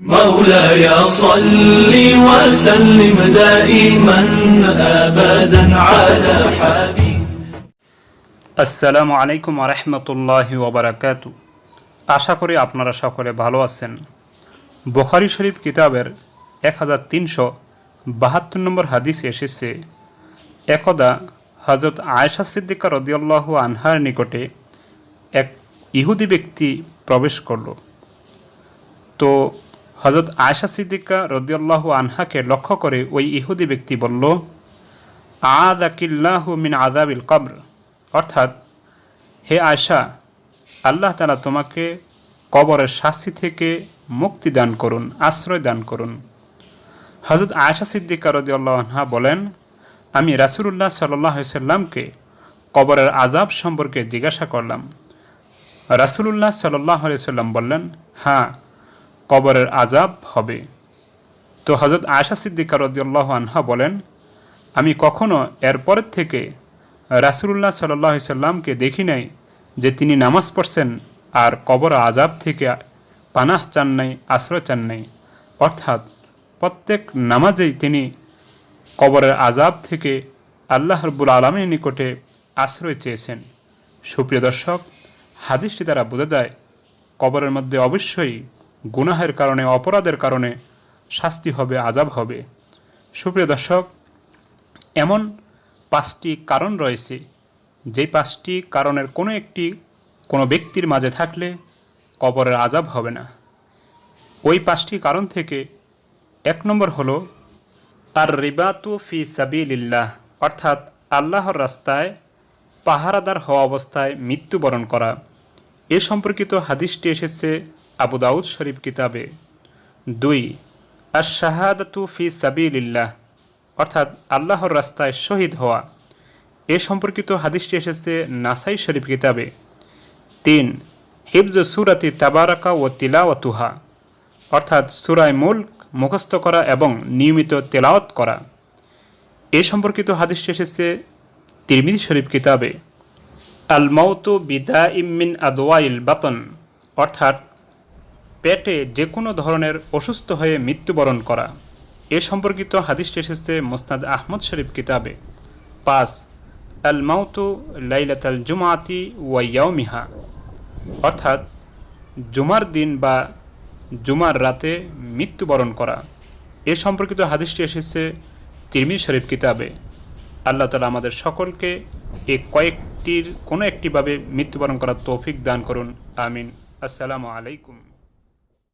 مولاي صل وسلم دائما ابدا على حبيب আসসালামু আলাইকুম রহমতুল্লাহি ওবরাকাতু আশা করি আপনারা সকলে ভালো আছেন বুখারি শরীফ কিতাবের এক হাজার তিনশো বাহাত্তর নম্বর হাদিস এসেছে একদা হজরত আয়েশা সিদ্দিকা রদিয়াল্লাহু আনহার নিকটে এক ইহুদি ব্যক্তি প্রবেশ করল তো হজরত আয়েশা সিদ্দিকা রদিয়াল্লাহু আনহাকে লক্ষ্য করে ওই ইহুদি ব্যক্তি বলল আদাকিল্লাহু মিন আদাবিল কবর। অর্থাৎ, হে আয়সা আল্লাহ তালা তোমাকে কবরের শাস্তি থেকে মুক্তি দান করুন, আশ্রয় দান করুন। হজরত আয়সা সিদ্দিকা রদিয়াল্লাহ আনহা বলেন, আমি রাসুলুল্লাহ সাল্লাহ সাল্লামকে কবরের আজাব সম্পর্কে জিজ্ঞাসা করলাম। রাসুলুল্লাহ সাল্লাহ সাল্লাম বললেন হ্যাঁ কবরের আজাব হবে। তো হজরত আয়সা সিদ্দিকা রদিয়াল্লাহ আনহা বলেন, আমি কখনো এরপরের থেকে রাসুলুল্লাহ সাল্লাহ সাল্লামকে দেখি নাই যে তিনি নামাজ পড়ছেন আর কবর আজাব থেকে পানাহ চান নাই, আশ্রয় চান নাই। অর্থাৎ প্রত্যেক নামাজেই তিনি কবরের আজাব থেকে আল্লাহ রব্বুল আলমীর নিকটে আশ্রয় চেয়েছেন। সুপ্রিয় দর্শক, হাদিসটি দ্বারা বোঝা যায়, কবরের মধ্যে অবশ্যই গুনাহের কারণে, অপরাধের কারণে শাস্তি হবে আজাব হবে। সুপ্রিয় দর্শক, এমন পাঁচটি কারণ রয়েছে। যেই পাঁচটি কারণের কোনো একটি কোনো ব্যক্তির মাঝে থাকলে কবরের আজাব হবে না। ওই পাঁচটি কারণ থেকে এক নম্বর হলো আর রিবাতু ফি সাবিলিল্লাহ, অর্থাৎ আল্লাহর রাস্তায় পাহারাদার হওয়া অবস্থায় মৃত্যুবরণ করা। এ সম্পর্কিত হাদিসটি এসেছে আবু দাউদ শরীফ কিতাবে। দুই আর শাহাদাতু ফি সাবিলিল্লাহ। অর্থাৎ আল্লাহর রাস্তায় শহীদ হওয়া। এ সম্পর্কিত হাদিসটি এসেছে নাসাই শরীফ কিতাবে। তিন, হিফজ সুরাতি তাবারাকা ও তিলাওয়াতুহা। অর্থাৎ সুরায় মুল্ক মুখস্থ করা এবং নিয়মিত তেলাওয়াত করা। এ সম্পর্কিত হাদিসটি এসেছে তিরমিজি শরীফ কিতাবে। আল মৌতু বিদা ইমিন আদোয়াইল বাতন। অর্থাৎ পেটে যে কোনো ধরনের অসুস্থ হয়ে মৃত্যুবরণ করা। এ সম্পর্কিত হাদিসটি এসেছে মোস্তাদ আহমদ শরীফ কিতাবে। পাঁচ আল মাউতু লাইলাত লাইলাতাল জুমাতি ওয়াইয়াউমিহা অর্থাৎ, জুমার দিন বা জুমার রাতে মৃত্যুবরণ করা। এ সম্পর্কিত হাদিসটি এসেছে তিরমি শরীফ কিতাবে। আল্লাহ তালা আমাদের সকলকে এ কয়েকটির কোনো একটিভাবে মৃত্যুবরণ করার তৌফিক দান করুন। আমিন। আসসালামু আলাইকুম।